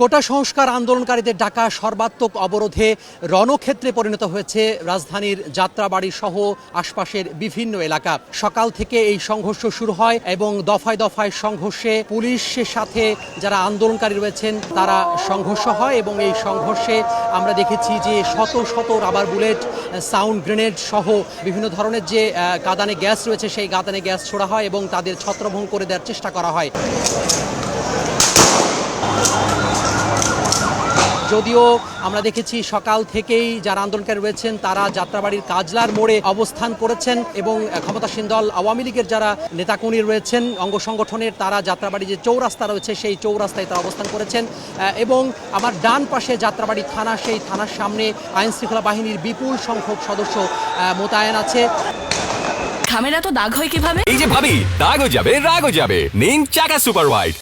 কোটা সংস্কার আন্দোলনকারীদের ডাকা সর্বাত্মক অবরোধে রণক্ষেত্রে পরিণত হয়েছে রাজধানীর যাত্রাবাড়ি সহ আশপাশের বিভিন্ন এলাকা। সকাল থেকে এই সংঘর্ষ শুরু হয় এবং দফায় দফায় সংঘর্ষে পুলিশের সাথে যারা আন্দোলনকারী রয়েছেন, তারা সংঘর্ষ হয় এবং এই সংঘর্ষে আমরা দেখেছি যে শত শত রাবার বুলেট, সাউন্ড গ্রেনেড সহ বিভিন্ন ধরনের যে কাঁদানে গ্যাস রয়েছে, সেই কাঁদানে গ্যাস ছোড়া হয় এবং তাদের ছত্রভঙ্গ করে দেওয়ার চেষ্টা করা হয়। যদিও আমরা দেখেছি সকাল থেকেই যারা আন্দোলনকারী রয়েছেন তারা যাত্রাবাড়ির কাজলার মোড়ে অবস্থান করেছেন এবং ক্ষমতাসীন দল আওয়ামী লীগের যারা নেতাকর্মী রয়েছেন অঙ্গ সংগঠনের তারা যাত্রাবাড়ি যে চৌরাস্তা রয়েছে সেই চৌরাস্তায় তারা অবস্থান করেছেন। এবং আমার ডান পাশে যাত্রাবাড়ি থানা সেই থানার সামনে আইন শৃঙ্খলা বাহিনীর বিপুল সংখ্যক সদস্য মোতায়েন আছে। খামের এত দাগ হয় কীভাবে? এই যে ভাবি দাগ হয়ে যাবে রাগ হয়ে যাবে। নিন চাকা সুপার হোয়াইট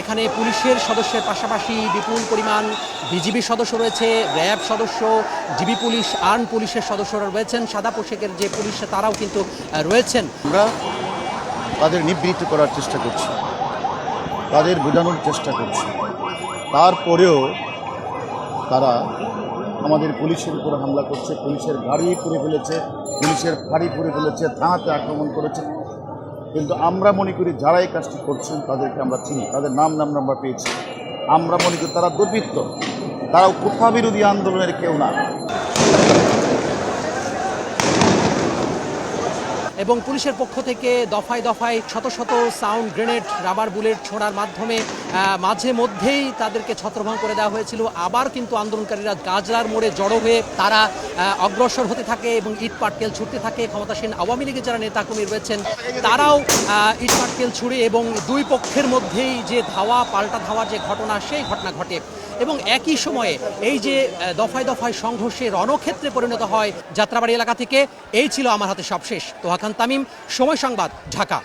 এখানে পুলিশের সদস্যের পাশাপাশি বিপুল পরিমাণ বিজিবি সদস্য রয়েছে, র্যাব সদস্য, ডিবি পুলিশ আর্ন পুলিশের সদস্যরা রয়েছেন, সাদা পোশাকের যে পুলিশ, তারাও কিন্তু রয়েছেন। আমরা তাদের নিবৃত্ত করার চেষ্টা করছি। তাদের বোঝানোর চেষ্টা করছি। তারপরেও তারা আমাদের পুলিশের উপর হামলা করছে, পুলিশের গাড়ি পুড়ে ফেলেছে, পুলিশের ফাঁড়ি পুড়ে ফেলেছে, থানাতে আক্রমণ করেছে। কিন্তু আমরা মনে করি যারা এই কাজটি করছেন তাদেরকে আমরা চিনি, তাদের নাম নাম আমরা পেয়েছি। আমরা মনে করি তারা দুর্বৃত্ত তারা কোঠা বিরোধী আন্দোলনের কেউ না। এবং পুলিশের পক্ষ থেকে দফায় দফায় শত শত সাউন্ড গ্রেনেড, রাবার বুলেট ছোড়ার মাধ্যমে মাঝে মধ্যেই তাদেরকে ছত্রভঙ্গ করে দেওয়া হয়েছিল। আবার কিন্তু আন্দোলনকারীরা গাজলার মোড়ে জড়ো হয়ে তারা অগ্রসর হতে থাকে এবং ইট পাটকেল ছুটতে থাকে। ক্ষমতাসীন আওয়ামী লীগের যারা নেতাকর্মী রয়েছেন, তারাও ইট পাটকেল ছুড়ে এবং দুই পক্ষের মধ্যেই যে ধাওয়া, পাল্টা ধাওয়ার যে ঘটনা, সেই ঘটনা ঘটে। এবং একই সময়ে এই যে দফায় দফায় সংঘর্ষে রণক্ষেত্রে পরিণত হয় যাত্রাবাড়ি এলাকা থেকে, এই ছিল আমার হাতে সবশেষ। তোহাখান তামিম, সময় সংবাদ, ঢাকা।